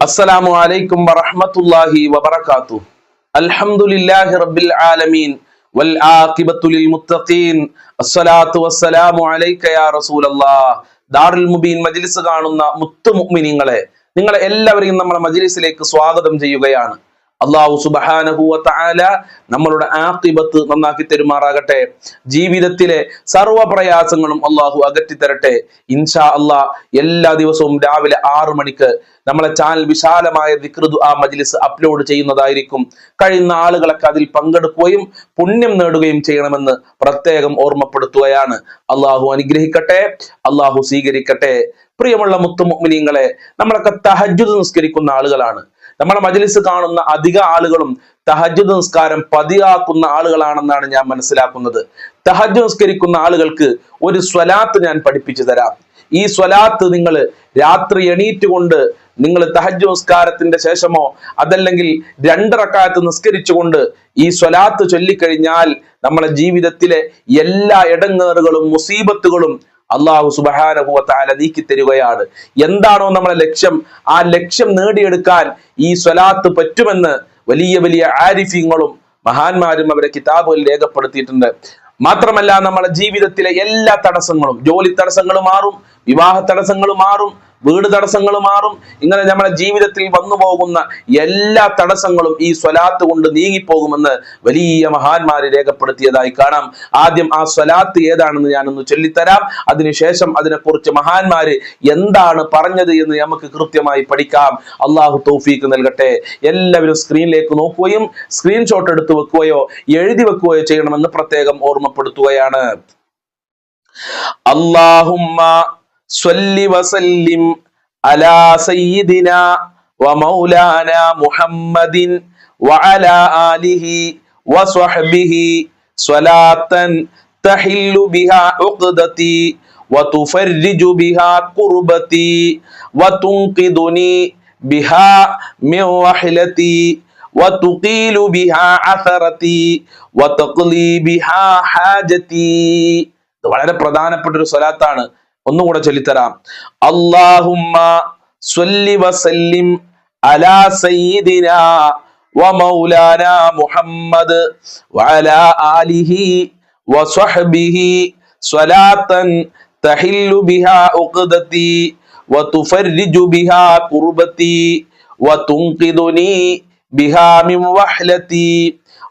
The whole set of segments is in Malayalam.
അസ്സലാമു അലൈക്കും വറഹ്മത്തുള്ളാഹി വബറകാതുഹു. അൽഹംദുലില്ലാഹി റബ്ബിൽ ആലമീൻ. വൽ ആഖിബത്തു ലിൽ മുത്തഖീൻ. അസ്സലാത്തു വസ്സലാമു അലൈക യാ റസൂലല്ലാഹ് ദാറുൽ മുബീൻ മജ്ലിസ് കാണുന്ന മുത്തു മുഅ്മിനീങ്ങളെ നിങ്ങളെ എല്ലാവരെയും നമ്മുടെ മജ്ലിസിലേക്ക് സ്വാഗതം ചെയ്യുകയാണ്. അള്ളാഹു സുബാനഹുല നമ്മളുടെ ആഖിബത്ത് നന്നാക്കി തരുമാറാകട്ടെ. ജീവിതത്തിലെ സർവ പ്രയാസങ്ങളും അള്ളാഹു അകറ്റി തരട്ടെ ഇൻഷാ അള്ളാ എല്ലാ ദിവസവും രാവിലെ ആറു മണിക്ക് നമ്മളെ ചാനൽ വിശാലമായ ദിക്റുദു ആ മജ്ലിസ് അപ്ലോഡ് ചെയ്യുന്നതായിരിക്കും. കഴിയുന്ന ആളുകളൊക്കെ അതിൽ പങ്കെടുക്കുകയും പുണ്യം നേടുകയും ചെയ്യണമെന്ന് പ്രത്യേകം ഓർമ്മപ്പെടുത്തുകയാണ്. അള്ളാഹു അനുഗ്രഹിക്കട്ടെ അള്ളാഹു സ്വീകരിക്കട്ടെ. പ്രിയമുള്ള മുത്തുമുമിനിങ്ങളെ നമ്മളൊക്കെ തഹജ്ജുദ് നിസ്കരിക്കുന്ന ആളുകളാണ്. നമ്മളെ മജ്ലിസ് കാണുന്ന അധിക ആളുകളും തഹജ്ജുദ് നിസ്കാരം പതിയാക്കുന്ന ആളുകളാണെന്നാണ് ഞാൻ മനസ്സിലാക്കുന്നത്. തഹജ്ജുദ് നിസ്കരിക്കുന്ന ആളുകൾക്ക് ഒരു സ്വലാത്ത് ഞാൻ പഠിപ്പിച്ചു തരാം. ഈ സ്വലാത്ത് നിങ്ങൾ രാത്രി എണീറ്റുകൊണ്ട് നിങ്ങൾ തഹജ് നിസ്കാരത്തിന്റെ ശേഷമോ അതല്ലെങ്കിൽ രണ്ടിറക്കാലത്ത് നിസ്കരിച്ചുകൊണ്ട് ഈ സ്വലാത്ത് ചൊല്ലിക്കഴിഞ്ഞാൽ നമ്മുടെ ജീവിതത്തിലെ എല്ലാ ഇടങ്ങേറുകളും മുസീബത്തുകളും അള്ളാഹു സുബാനഹുവത്താല നീക്കി തരികയാണ്. എന്താണോ നമ്മളെ ലക്ഷ്യം? ആ ലക്ഷ്യം നേടിയെടുക്കാൻ ഈ സ്വലാത്ത് പറ്റുമെന്ന് വലിയ വലിയ ആരിഫ്യങ്ങളും മഹാന്മാരും അവരെ കിതാബുകളിൽ രേഖപ്പെടുത്തിയിട്ടുണ്ട്. മാത്രമല്ല നമ്മുടെ ജീവിതത്തിലെ എല്ലാ തടസ്സങ്ങളും ജോലി തടസ്സങ്ങൾ മാറും വിവാഹ തടസ്സങ്ങൾ മാറും വീട് തടസ്സങ്ങൾ മാറും. ഇങ്ങനെ നമ്മുടെ ജീവിതത്തിൽ വന്നു പോകുന്ന എല്ലാ തടസ്സങ്ങളും ഈ സ്വലാത്ത് കൊണ്ട് നീങ്ങിപ്പോകുമെന്ന് വലിയ മഹാന്മാര് രേഖപ്പെടുത്തിയതായി കാണാം. ആദ്യം ആ സ്വലാത്ത് ഏതാണെന്ന് ഞാനൊന്ന് ചൊല്ലിത്തരാം. അതിനുശേഷം അതിനെക്കുറിച്ച് മഹാന്മാര് എന്താണ് പറഞ്ഞത് എന്ന് നമുക്ക് കൃത്യമായി പഠിക്കാം. അള്ളാഹു തൗഫീക്ക് നൽകട്ടെ. എല്ലാവരും സ്ക്രീനിലേക്ക് നോക്കുകയും സ്ക്രീൻഷോട്ട് എടുത്തു വെക്കുകയോ എഴുതി വെക്കുകയോ ചെയ്യണമെന്ന് പ്രത്യേകം ഓർമ്മപ്പെടുത്തുകയാണ്. അള്ളാഹുമ്മ സ്വല്ലി വസല്ലിം അലാ സയ്യിദിന വമൗലാന മുഹമ്മദിൻ വഅലാ ആലിഹി വസ്വഹ്ബിഹി സ്വലാത്തൻ തഹില്ലു ബിഹാ ഉഖ്ദതി وتفرج بها كربتي وتنقذني بها من وحلتي وتقيل بها عثرتي وتقلي بها حاجتي ഇത് വളരെ പ്രധാനപ്പെട്ട ഒരു സ്വലാത്താണ് ഒന്നും കൂടെ ചൊല്ലിത്തരാം അള്ളാഹുമ്മ സ്വല്ലി വസല്ലിം അലാ സയ്യിദിന വമൗലാന മുഹമ്മദ് വഅലാ ആലിഹി വസ്വഹ്ബിഹി സ്വലാത്തൻ തഹില്ലു ബിഹാ ഉഖ്ദതി وتفرج بها كربتي وتنقذني بها من وحلتي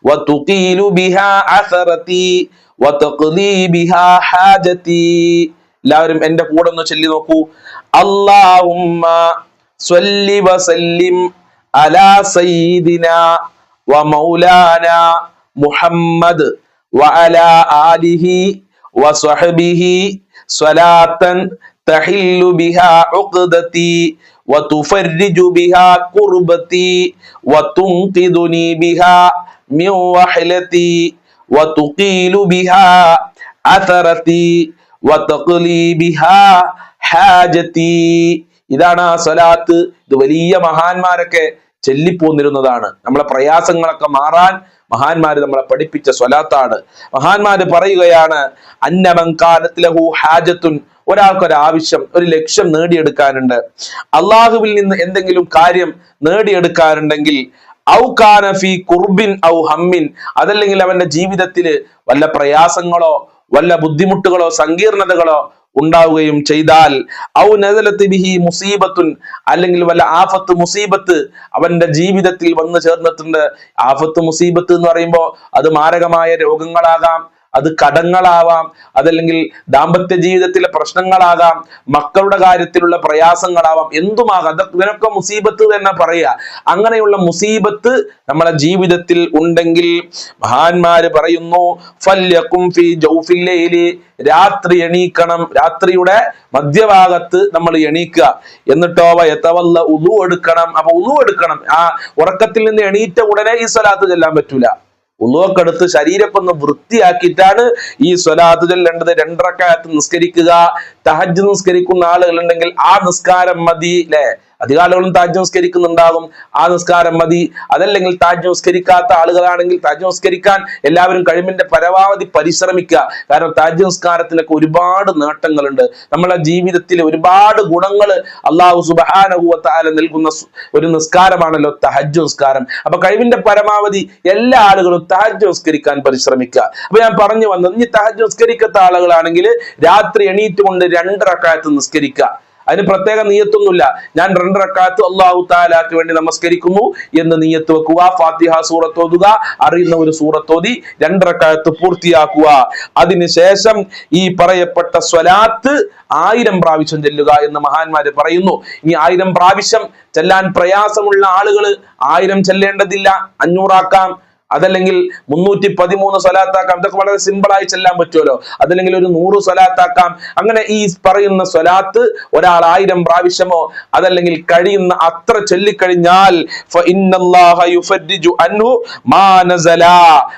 وتقيل بها عثرتي وتقضي بها حاجتي എല്ലാവരും എന്റെ കൂടെ ഒന്ന് ചൊല്ലി നോക്കൂ അല്ലാഹുമ്മ സ്വല്ലി വസല്ലിം അലാ സയ്യിദിന വമൗലാന മുഹമ്മദ് വഅലാ ആലിഹി വസ്വഹ്ബിഹി സ്വലാത്തൻ തഹില്ലു ബിഹാ ഉഖ്ദതി وتفرج بها كربتي وتنقذني بها من وحلتي وتقيل بها عثرتي وتقلي بها حاجتي ഇതാണ് ആ സ്വലാത്ത്. ഇത് വലിയ മഹാന്മാരൊക്കെ ചെല്ലിപ്പോന്നിരുന്നതാണ്. നമ്മളെ പ്രയാസങ്ങളൊക്കെ മാറാൻ മഹാന്മാർ നമ്മളെ പഠിപ്പിച്ച സ്വലാത്താണ്. മഹാന്മാര് പറയുകയാണ് അന്നമങ്കാലത്തിലഹു ഹാജത്തുൻ ഒരാൾക്കൊരു ആവശ്യം ഒരു ലക്ഷ്യം നേടിയെടുക്കാനുണ്ട്. അള്ളാഹുവിൽ നിന്ന് എന്തെങ്കിലും കാര്യം നേടിയെടുക്കാനുണ്ടെങ്കിൽ ഔ കാനഫി കുർബിൻ ഔ ഹമ്മിൻ അതല്ലെങ്കിൽ അവന്റെ ജീവിതത്തിൽ വല്ല പ്രയാസങ്ങളോ വല്ല ബുദ്ധിമുട്ടുകളോ സങ്കീർണതകളോ ഉണ്ടാവുകയും ചെയ്താൽ ഔ നദലത്ത് ബിഹി മുസീബത്തുൻ അല്ലെങ്കിൽ വല്ല ആഫത്ത് മുസീബത്ത് അവന്റെ ജീവിതത്തിൽ വന്നു ചേർന്നിട്ടുണ്ട്. ആഫത്ത് മുസീബത്ത് എന്ന് പറയുമ്പോൾ അത് മാരകമായ രോഗങ്ങളാകാം. അത് കടങ്ങളാവാം അതല്ലെങ്കിൽ ദാമ്പത്യ ജീവിതത്തിലെ പ്രശ്നങ്ങളാകാം മക്കളുടെ കാര്യത്തിലുള്ള പ്രയാസങ്ങളാവാം എന്തുമാകാം? ഇതിനൊക്കെ മുസീബത്ത് തന്നെ പറയുക. അങ്ങനെയുള്ള മുസീബത്ത് നമ്മളെ ജീവിതത്തിൽ ഉണ്ടെങ്കിൽ മഹാന്മാര് പറയുന്നു ഫല്യക്കും ഫി ജൗഫിൽ ലൈലി. രാത്രി എണീക്കണം. രാത്രിയുടെ മധ്യഭാഗത്ത് നമ്മൾ എണീക്കുക. എന്നിട്ടോ എത്തവല്ല ഉളു എടുക്കണം. അപ്പൊ ഉളു എടുക്കണം. ആ ഉറക്കത്തിൽ നിന്ന് എണീറ്റ ഉടനെ ഈ സ്വലാത്ത് ചെല്ലാൻ പറ്റൂല. ഉള്ളുവൊക്കെ ശരീരപ്പൊന്ന് വൃത്തിയാക്കിയിട്ടാണ് ഈ സ്വലാത്ത് ചൊല്ലേണ്ടത് രണ്ടരക്കാലത്ത് നിസ്കരിക്കുക. തഹജ് നിസ്കരിക്കുന്ന ആളുകളുണ്ടെങ്കിൽ ആ നിസ്കാരം മതി അല്ലെ അധിക ആളുകളും താജ് നമസ്കരിക്കുന്നുണ്ടാകും. ആ നിസ്കാരം മതി. അതല്ലെങ്കിൽ താജ് നമസ്കരിക്കാത്ത ആളുകളാണെങ്കിൽ താജ് നമസ്കരിക്കാൻ എല്ലാവരും കഴിവിന്റെ പരമാവധി പരിശ്രമിക്കുക. കാരണം താജ് നമസ്കാരത്തിനൊക്കെ ഒരുപാട് നേട്ടങ്ങളുണ്ട്. നമ്മളെ ജീവിതത്തിൽ ഒരുപാട് ഗുണങ്ങൾ അള്ളാഹു സുബാനഹുവത്താല നൽകുന്ന ഒരു നിസ്കാരമാണല്ലോ തഹജ് നമസ്കാരം. അപ്പൊ കഴിവിന്റെ പരമാവധി എല്ലാ ആളുകളും തഹജ് നമസ്കരിക്കാൻ പരിശ്രമിക്കുക. അപ്പൊ ഞാൻ പറഞ്ഞു വന്നത് ഇനി തഹജ് നമസ്കരിക്കാത്ത ആളുകളാണെങ്കിൽ രാത്രി എണീറ്റുകൊണ്ട് രണ്ടരക്കാലത്ത് നിസ്കരിക്കുക. അതിന് പ്രത്യേക നീയത്തൊന്നുമില്ല. ഞാൻ രണ്ടരക്കാലത്ത് അള്ളാഹു താലാക്ക് വേണ്ടി നമസ്കരിക്കുന്നു എന്ന് നീയത്ത് വെക്കുക ഫാത്തിഹ സൂറത്തോതുക അറിയുന്ന ഒരു സൂറത്തോതി ഓതി രണ്ടരക്കാലത്ത് പൂർത്തിയാക്കുക. അതിനുശേഷം ഈ പറയപ്പെട്ട സ്വലാത്ത് ആയിരം പ്രാവശ്യം ചെല്ലുക എന്ന് മഹാന്മാര് പറയുന്നു. ഇനി ആയിരം പ്രാവശ്യം ചെല്ലാൻ പ്രയാസമുള്ള ആളുകൾ ആയിരം ചെല്ലേണ്ടതില്ല. അഞ്ഞൂറാക്കാം. അതല്ലെങ്കിൽ മുന്നൂറ്റി പതിമൂന്ന് സ്വലാത്താക്കാം. ഇതൊക്കെ വളരെ സിമ്പിൾ ആയി ചെല്ലാൻ പറ്റുമല്ലോ. അതല്ലെങ്കിൽ ഒരു നൂറ് സ്വലാത്താക്കാം. അങ്ങനെ ഈ പറയുന്ന സ്വലാത്ത് ഒരാൾ ആയിരം പ്രാവശ്യമോ അതല്ലെങ്കിൽ കഴിയുന്ന അത്ര ചൊല്ലിക്കഴിഞ്ഞാൽ.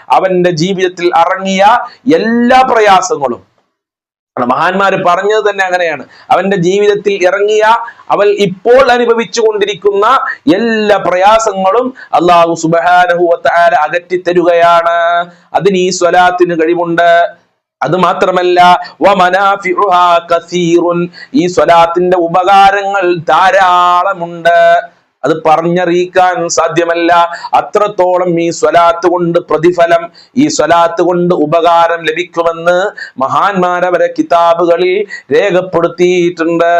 അവന്റെ ജീവിതത്തിൽ അറങ്ങിയ എല്ലാ പ്രയാസങ്ങളും കാരണം മഹാന്മാര് പറഞ്ഞത് തന്നെ അങ്ങനെയാണ്. അവന്റെ ജീവിതത്തിൽ ഇറങ്ങിയ അവൾ ഇപ്പോൾ അനുഭവിച്ചു കൊണ്ടിരിക്കുന്ന എല്ലാ പ്രയാസങ്ങളും അള്ളാഹു സുബാനഹുവത്താര അകറ്റിത്തരുകയാണ്. അതിന് ഈ സ്വലാത്തിന് കഴിവുണ്ട്. അത് മാത്രമല്ല ഈ സ്വലാത്തിന്റെ ഉപകാരങ്ങൾ ധാരാളമുണ്ട്. അത് പറഞ്ഞറിയിക്കാൻ സാധ്യമല്ല. അത്രത്തോളം ഈ സ്വലാത്ത് കൊണ്ട് പ്രതിഫലം ഈ സ്വലാത്ത് കൊണ്ട് ഉപകാരം ലഭിക്കുമെന്ന് മഹാന്മാരവരെ കിതാബുകളിൽ രേഖപ്പെടുത്തിയിട്ടുണ്ട്.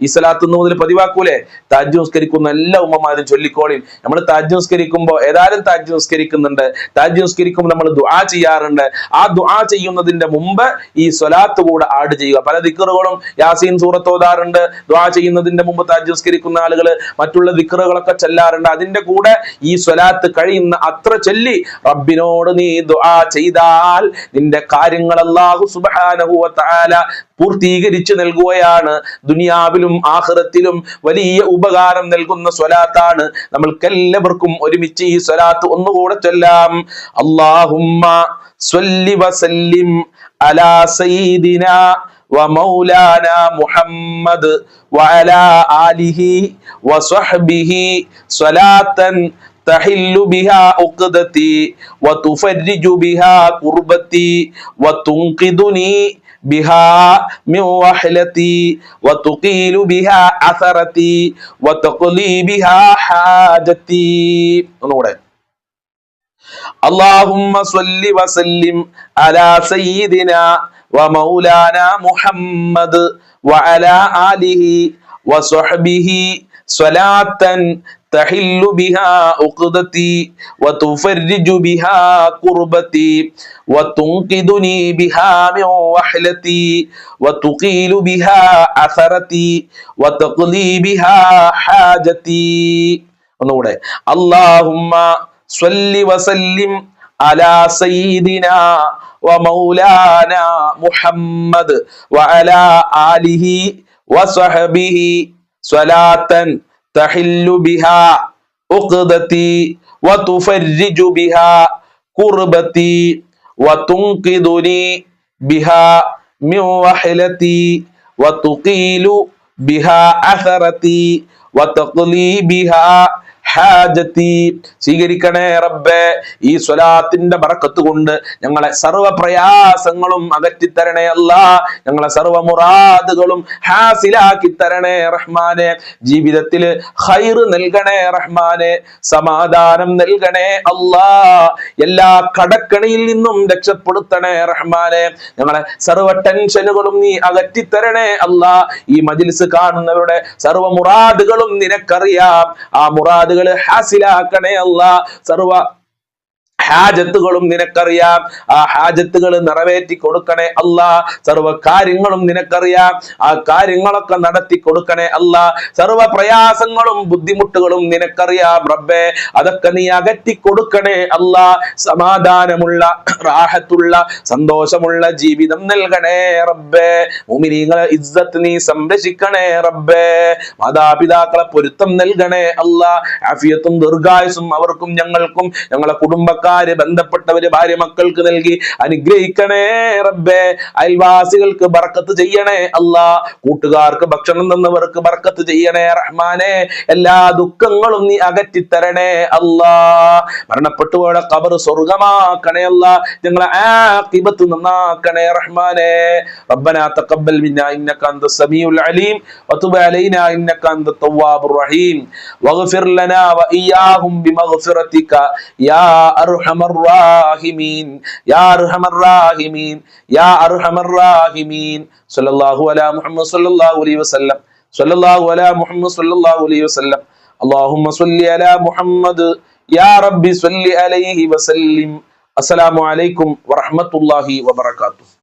ഈ സ്വലാത്ത് ഇന്ന് മുതൽ പതിവാക്കൂലേ? താജ് നമസ്കരിക്കുന്ന എല്ലാ ഉമ്മമാരും ചൊല്ലിക്കോളിയും നമ്മൾ താജ് നമസ്കരിക്കുമ്പോൾ ഏതായാലും താജ് നിസ്കരിക്കുന്നുണ്ട്. താജ് നിസ്കരിക്കുമ്പോൾ നമ്മൾ ദുആ ചെയ്യാറുണ്ട്. ആ ദുആ ചെയ്യുന്നതിന്റെ മുമ്പ് ഈ സ്വലാത്ത് കൂടെ ആഡ് ചെയ്യുക. പല ദിക്കറുകളും യാസീൻ സൂറത്ത് ഓതാറുണ്ട്. ദുആ ചെയ്യുന്നതിന്റെ മുമ്പ് താജ് നിസ്കരിക്കുന്ന ആളുകൾ മറ്റുള്ള ദിക്കറുകളൊക്കെ ചെല്ലാറുണ്ട്. അതിന്റെ കൂടെ ഈ സ്വലാത്ത് കഴിയുന്ന അത്ര ചൊല്ലി റബ്ബിനോട് നീ ദുആ ചെയ്താൽ നിന്റെ കാര്യങ്ങൾ അല്ലാഹു സുബ്ഹാനഹു വ തആല പൂർത്തീകരിച്ചു നൽകുകയാണ് ദുനിയാവിലും ആഖിറത്തിലും വലിയ ഉപകാരം നൽകുന്ന സ്വലാത്താണ് നമ്മൾക്കെല്ലാവർക്കും ഒരുമിച്ച് ഈ സ്വലാത്ത് ഒന്നുകൂടെ ചൊല്ലാം അല്ലാഹുമ്മ സ്വല്ലി വസല്ലിം അലാ സയ്യിദിന ومولانا محمد وعلى آله وصحبه صلاة تحل بها عقدتي وتفرج بها كربتي وتنقذني بها من وحلتي وتقيل بها أثرتي وتقلي بها حاجتي اللهم صل وسلم على سيدنا ومولانا محمد وعلى آله وصحبه صلاة تحل بها عقدتي وتفرج بها كربتي وتنقذني بها من وحلتي وتقيل بها أثرتي وتقضي بها حاجتي ഒന്നുകൂടെ اللهم صل وسلم على سيدنا ومولانا محمد وعلى آله وصحبه صلاة تحل بها عقدتي وتفرج بها كربتي وتنقذني بها من وحلتي وتقيل بها أثرتي وتقلي بها ഹാജത്തി. സ്വീകരിക്കണേ റബ്ബേ. ഈ സ്വലാത്തിന്റെ ബറക്കത്ത് കൊണ്ട് ഞങ്ങളെ സർവ പ്രയാസങ്ങളും അകറ്റിത്തരണേ അല്ല. ഞങ്ങളെ സർവ മുറാദുകളും ഹാസിലാക്കി തരണേ റഹ്മാനെ. ജീവിതത്തിൽ ഹൈറ് നൽകണേ റഹ്മാനെ. സമാധാനം നൽകണേ അല്ലാ. എല്ലാ കടക്കണിയിൽ നിന്നും രക്ഷപ്പെടുത്തണേ റഹ്മാനെ. ഞങ്ങളെ സർവ ടെൻഷനുകളും നീ അകറ്റിത്തരണേ അല്ല. ഈ മജിൽസ് കാണുന്നവരുടെ സർവ മുറാദുകളും നിനക്കറിയാം. ആ മുറാദുകൾ ഹാസിലാക്കണേ അല്ല. സർവ ഹാജത്തുകളും നിനക്കറിയാം. ആ ഹാജത്തുകൾ നിറവേറ്റി കൊടുക്കണേ അല്ല. സർവ കാര്യങ്ങളും നിനക്കറിയാം. ആ കാര്യങ്ങളൊക്കെ നടത്തി കൊടുക്കണേ അല്ല. സർവ പ്രയാസങ്ങളും ബുദ്ധിമുട്ടുകളും നിനക്കറിയാം റബ്ബേ. അതൊക്കെ നീ അകറ്റി കൊടുക്കണേ അല്ല. സമാധാനമുള്ള റാഹത്തുള്ള സന്തോഷമുള്ള ജീവിതം നൽകണേ റബ്ബേ. മുമിനീങ്ങളെ ഇജ്ജത്ത് നീ സംരക്ഷിക്കണേ റബ്ബേ. മാതാപിതാക്കളെ പൊരുത്തം നൽകണേ അല്ല. ആഫിയത്തും ദീർഘായുസും അവർക്കും ഞങ്ങൾക്കും ഞങ്ങളെ കുടുംബക്കാർ കുടുംബക്കാര് ബന്ധപ്പെട്ടവര് ഭാര്യ മക്കൾക്ക് നൽകി അനുഗ്രഹിക്കണേ റബ്ബേ അയൽവാസികൾക്ക് ബർക്കത്ത് ചെയ്യണേ അല്ലാ കൂട്ടുകാർക്ക് ഭക്ഷണം തന്നവർക്ക് ബർക്കത്ത് ചെയ്യണേ റഹ്മാനെ എല്ലാ ദുഃഖങ്ങളും നീ അകറ്റിത്തരണേ അല്ലാ മരണപ്പെട്ടു പോയ കബർ സ്വർഗമാക്കണേ അല്ല ഞങ്ങളെ ആക്കിബത്ത് നന്നാക്കണേ റഹ്മാനെ ربنا تقبل منا انك انت السميع العليم وتب علينا انك انت التواب الرحيم واغفر لنا واياهم بمغفرتك يا ارحم الراحمين يا ارحم الراحمين يا ارحم الراحمين صلى الله على محمد صلى الله عليه وسلم صلى الله على محمد صلى الله عليه وسلم اللهم صل على محمد يا رب صل عليه وسلم السلام عليكم ورحمة الله وبركاته